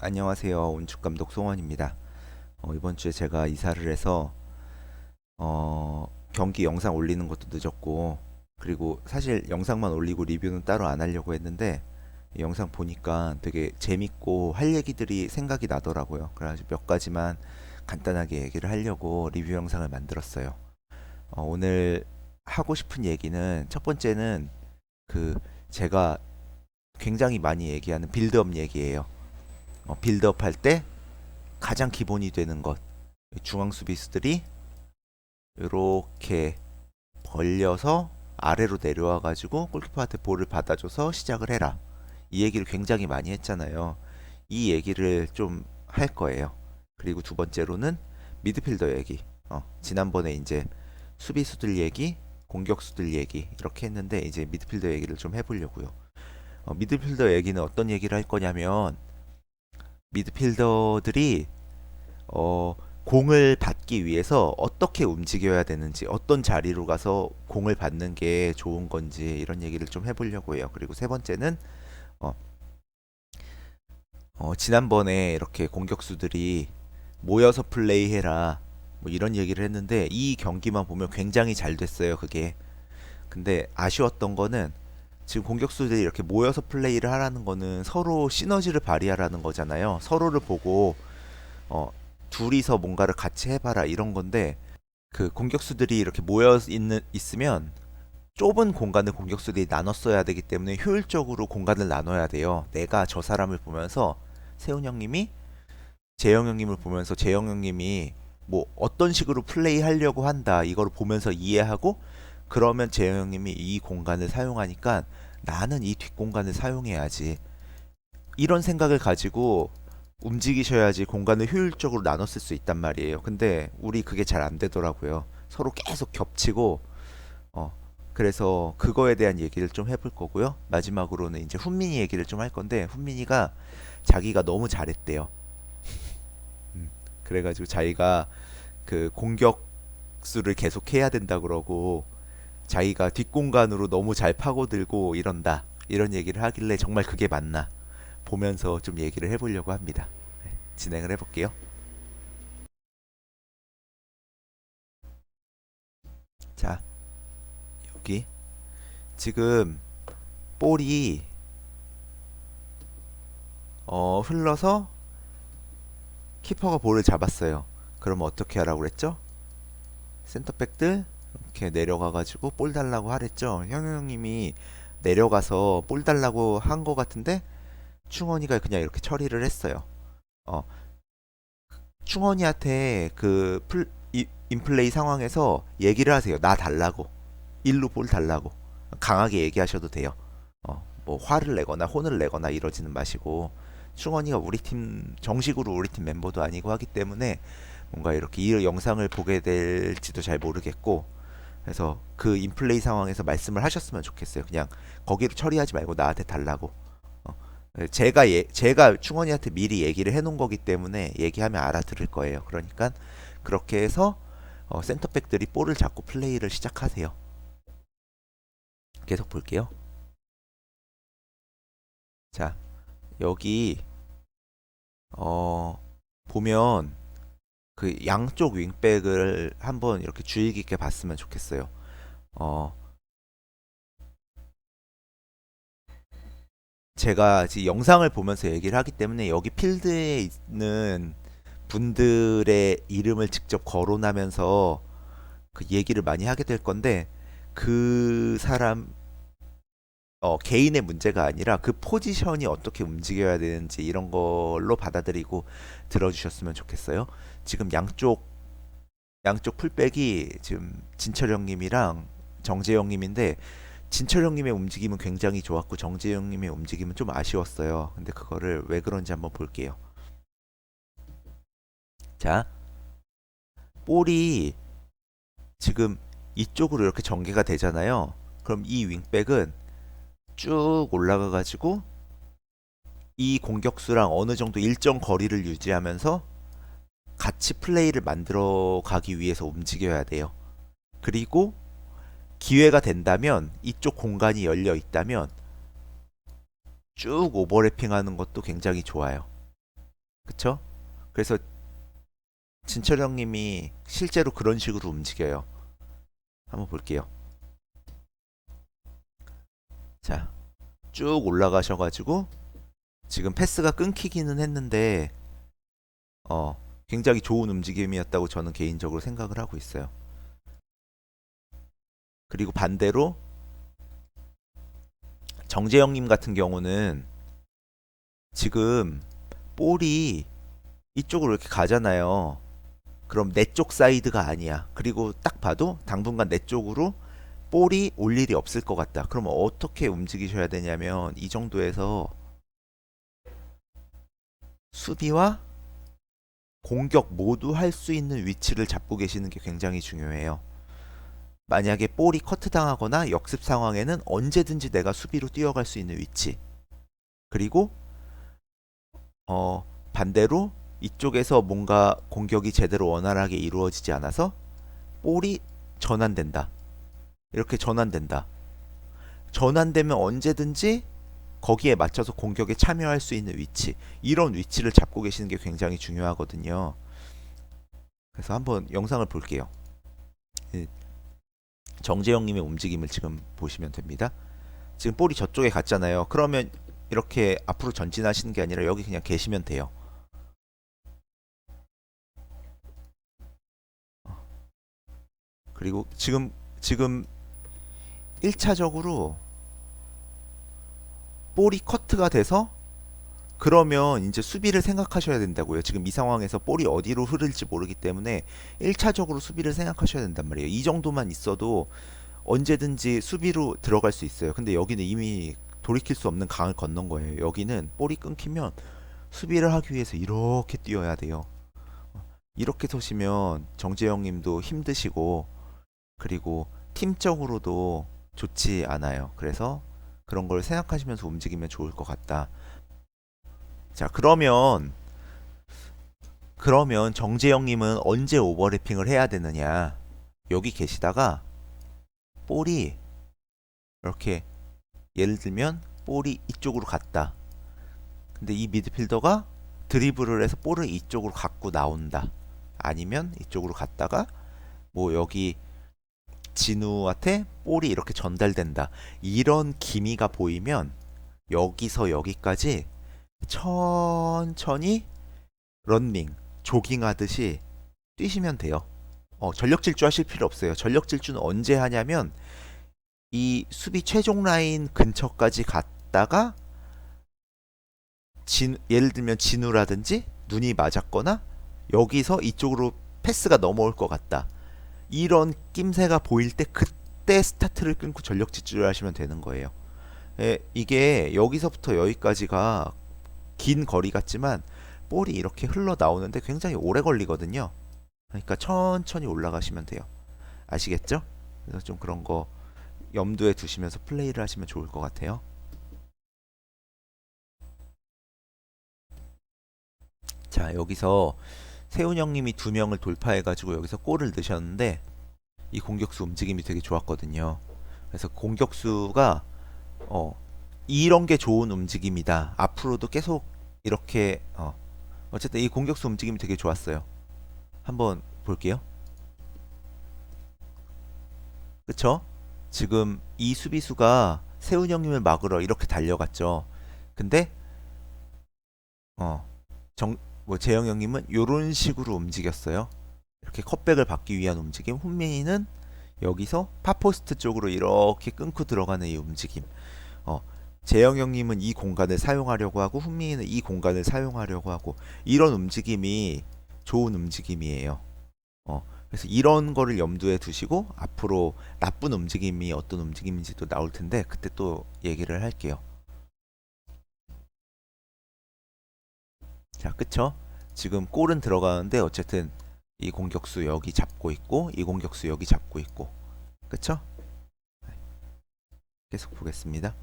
안녕하세요. 운축 감독 송원입니다. 어, 이번 주에 제가 이사를 해서 어, 경기 영상 올리는 것도 늦었고 그리고 사실 영상만 올리고 리뷰는 따로 안 하려고 했는데 이 영상 보니까 되게 재밌고 할 얘기들이 생각이 나더라고요. 그래가지고 몇 가지만 간단하게 얘기를 하려고 리뷰 영상을 만들었어요. 어, 오늘 하고 싶은 얘기는 첫 번째는 그 제가 굉장히 많이 얘기하는 빌드업 얘기예요. 어, 빌드업 할 때 가장 기본이 되는 것. 중앙 수비수들이 이렇게 벌려서 아래로 내려와 가지고 골키퍼한테 볼을 받아줘서 시작을 해라. 이 얘기를 굉장히 많이 했잖아요. 이 얘기를 좀 할 거예요. 그리고 두 번째로는 미드필더 얘기. 어, 지난번에 이제 수비수들 얘기 공격수들 얘기 이렇게 했는데 이제 미드필더 얘기를 좀 해보려고요. 어, 미드필더 얘기는 어떤 얘기를 할 거냐면 미드필더들이 어, 공을 받기 위해서 어떻게 움직여야 되는지, 어떤 자리로 가서 공을 받는 게 좋은 건지 이런 얘기를 좀 해보려고 해요. 그리고 세 번째는 어, 어, 지난번에 이렇게 공격수들이 모여서 플레이해라 뭐 이런 얘기를 했는데 이 경기만 보면 굉장히 잘 됐어요. 그게. 근데 아쉬웠던 거는 지금 공격수들이 이렇게 모여서 플레이를 하라는 거는 서로 시너지를 발휘하라는 거잖아요. 서로를 보고 어, 둘이서 뭔가를 같이 해봐라 이런 건데 그 공격수들이 이렇게 모여 있는 있으면 좁은 공간을 공격수들이 나눠 써야 되기 때문에 효율적으로 공간을 나눠야 돼요. 내가 저 사람을 보면서 세훈 형님이 재영 형님을 보면서 재영 형님이 뭐 어떤 식으로 플레이 하려고 한다 이거를 보면서 이해하고 그러면 재영 형님이 이 공간을 사용하니까 나는 이 뒷공간을 사용해야지 이런 생각을 가지고 움직이셔야지 공간을 효율적으로 나눠 쓸 수 있단 말이에요. 근데 우리 그게 잘 안 되더라고요. 서로 계속 겹치고 어 그래서 그거에 대한 얘기를 좀 해볼 거고요. 마지막으로는 이제 훈민이 얘기를 좀 할 건데 훈민이가 자기가 너무 잘했대요. 음, 그래가지고 자기가 그 공격수를 계속 해야 된다 그러고 자기가 뒷공간으로 너무 잘 파고들고 이런다 이런 얘기를 하길래 정말 그게 맞나 보면서 좀 얘기를 해보려고 합니다. 네, 진행을 해볼게요. 자, 여기 지금 볼이 어, 흘러서 키퍼가 볼을 잡았어요. 그러면 어떻게 하라고 그랬죠? 센터백들 이렇게 내려가가지고 볼 달라고 하랬죠. 형용 형님이 내려가서 볼 달라고 한거 같은데 충원이가 그냥 이렇게 처리를 했어요. 어, 충원이한테 그 풀, 이, 인플레이 상황에서 얘기를 하세요. 나 달라고. 일루 볼 달라고. 강하게 얘기하셔도 돼요. 어, 뭐 화를 내거나 혼을 내거나 이러지는 마시고 충원이가 우리 팀 정식으로 우리 팀 멤버도 아니고 하기 때문에 뭔가 이렇게 이 영상을 보게 될지도 잘 모르겠고 그래서 그 인플레이 상황에서 말씀을 하셨으면 좋겠어요. 그냥 거기로 처리하지 말고 나한테 달라고. 어, 제가 예, 제가 충원이한테 미리 얘기를 해놓은 거기 때문에 얘기하면 알아들을 거예요. 그러니까 그렇게 해서 어, 센터백들이 볼을 잡고 플레이를 시작하세요. 계속 볼게요. 자, 여기 어 보면 그 양쪽 윙백을 한번 이렇게 주의 깊게 봤으면 좋겠어요. 어 제가 지금 영상을 보면서 얘기를 하기 때문에 여기 필드에 있는 분들의 이름을 직접 거론하면서 그 얘기를 많이 하게 될 건데 그 사람 어, 개인의 문제가 아니라 그 포지션이 어떻게 움직여야 되는지 이런 걸로 받아들이고 들어주셨으면 좋겠어요. 지금 양쪽 양쪽 풀백이 지금 진철형님이랑 정재영님인데 진철형님의 움직임은 굉장히 좋았고 정재영님의 움직임은 좀 아쉬웠어요. 근데 그거를 왜 그런지 한번 볼게요. 자, 볼이 지금 이쪽으로 이렇게 전개가 되잖아요. 그럼 이 윙백은 쭉 올라가 가지고 이 공격수랑 어느 정도 일정 거리를 유지하면서 같이 플레이를 만들어 가기 위해서 움직여야 돼요. 그리고 기회가 된다면 이쪽 공간이 열려 있다면 쭉 오버래핑 하는 것도 굉장히 좋아요. 그쵸? 그래서 진철 형님이 실제로 그런 식으로 움직여요. 한번 볼게요. 자, 쭉 올라가셔가지고 지금 패스가 끊기기는 했는데 어 굉장히 좋은 움직임이었다고 저는 개인적으로 생각을 하고 있어요. 그리고 반대로 정재영님 같은 경우는 지금 볼이 이쪽으로 이렇게 가잖아요. 그럼 내 쪽 사이드가 아니야. 그리고 딱 봐도 당분간 내 쪽으로 볼이 올 일이 없을 것 같다. 그러면 어떻게 움직이셔야 되냐면 이 정도에서 수비와 공격 모두 할 수 있는 위치를 잡고 계시는 게 굉장히 중요해요. 만약에 볼이 커트 당하거나 역습 상황에는 언제든지 내가 수비로 뛰어갈 수 있는 위치. 그리고 어 반대로 이쪽에서 뭔가 공격이 제대로 원활하게 이루어지지 않아서 볼이 전환된다. 이렇게 전환된다. 전환되면 언제든지 거기에 맞춰서 공격에 참여할 수 있는 위치. 이런 위치를 잡고 계시는 게 굉장히 중요하거든요. 그래서 한번 영상을 볼게요. 예, 정재영님의 움직임을 지금 보시면 됩니다. 지금 볼이 저쪽에 갔잖아요. 그러면 이렇게 앞으로 전진하시는 게 아니라 여기 그냥 계시면 돼요. 그리고 지금 지금 1차적으로 볼이 커트가 돼서 그러면 이제 수비를 생각하셔야 된다고요. 지금 이 상황에서 볼이 어디로 흐를지 모르기 때문에 1차적으로 수비를 생각하셔야 된단 말이에요. 이 정도만 있어도 언제든지 수비로 들어갈 수 있어요. 근데 여기는 이미 돌이킬 수 없는 강을 건넌 거예요. 여기는 볼이 끊기면 수비를 하기 위해서 이렇게 뛰어야 돼요. 이렇게 서시면 정재영 님도 힘드시고 그리고 팀적으로도 좋지 않아요. 그래서 그런 걸 생각하시면서 움직이면 좋을 것 같다. 자, 그러면 그러면 정재영 님은 언제 오버래핑을 해야 되느냐? 여기 계시다가 볼이 이렇게 예를 들면 볼이 이쪽으로 갔다. 근데 이 미드필더가 드리블을 해서 볼을 이쪽으로 갖고 나온다. 아니면 이쪽으로 갔다가 뭐 여기 진우한테 볼이 이렇게 전달된다. 이런 기미가 보이면 여기서 여기까지 천천히 런닝, 조깅하듯이 뛰시면 돼요. 어, 전력 질주 하실 필요 없어요. 전력 질주는 언제 하냐면 이 수비 최종 라인 근처까지 갔다가 진, 예를 들면 진우라든지 눈이 맞았거나 여기서 이쪽으로 패스가 넘어올 것 같다. 이런 낌새가 보일 때 그때 스타트를 끊고 전력 질주를 하시면 되는 거예요. 예, 이게 여기서부터 여기까지가 긴 거리 같지만 볼이 이렇게 흘러 나오는데 굉장히 오래 걸리거든요. 그러니까 천천히 올라가시면 돼요. 아시겠죠? 그래서 좀 그런 거 염두에 두시면서 플레이를 하시면 좋을 것 같아요. 자, 여기서 세훈 형님이 두 명을 돌파해가지고 여기서 골을 넣으셨는데 이 공격수 움직임이 되게 좋았거든요. 그래서 공격수가 어, 이런 게 좋은 움직임이다. 앞으로도 계속 이렇게 어, 어쨌든 이 공격수 움직임이 되게 좋았어요. 한번 볼게요. 그쵸? 지금 이 수비수가 세훈 형님을 막으러 이렇게 달려갔죠. 근데 어, 정, 뭐 재영 형님은 이런 식으로 움직였어요. 이렇게 컵백을 받기 위한 움직임. 훈민이는 여기서 파포스트 쪽으로 이렇게 끊고 들어가는 이 움직임. 어, 재영 형님은 이 공간을 사용하려고 하고 훈민이는 이 공간을 사용하려고 하고 이런 움직임이 좋은 움직임이에요. 어, 그래서 이런 거를 염두에 두시고 앞으로 나쁜 움직임이 어떤 움직임인지 또 나올 텐데 그때 또 얘기를 할게요. 자, 그쵸? 지금 골은 들어가는데 어쨌든 이 공격수 여기 잡고 있고 이 공격수 여기 잡고 있고 그쵸? 네. 계속 보겠습니다.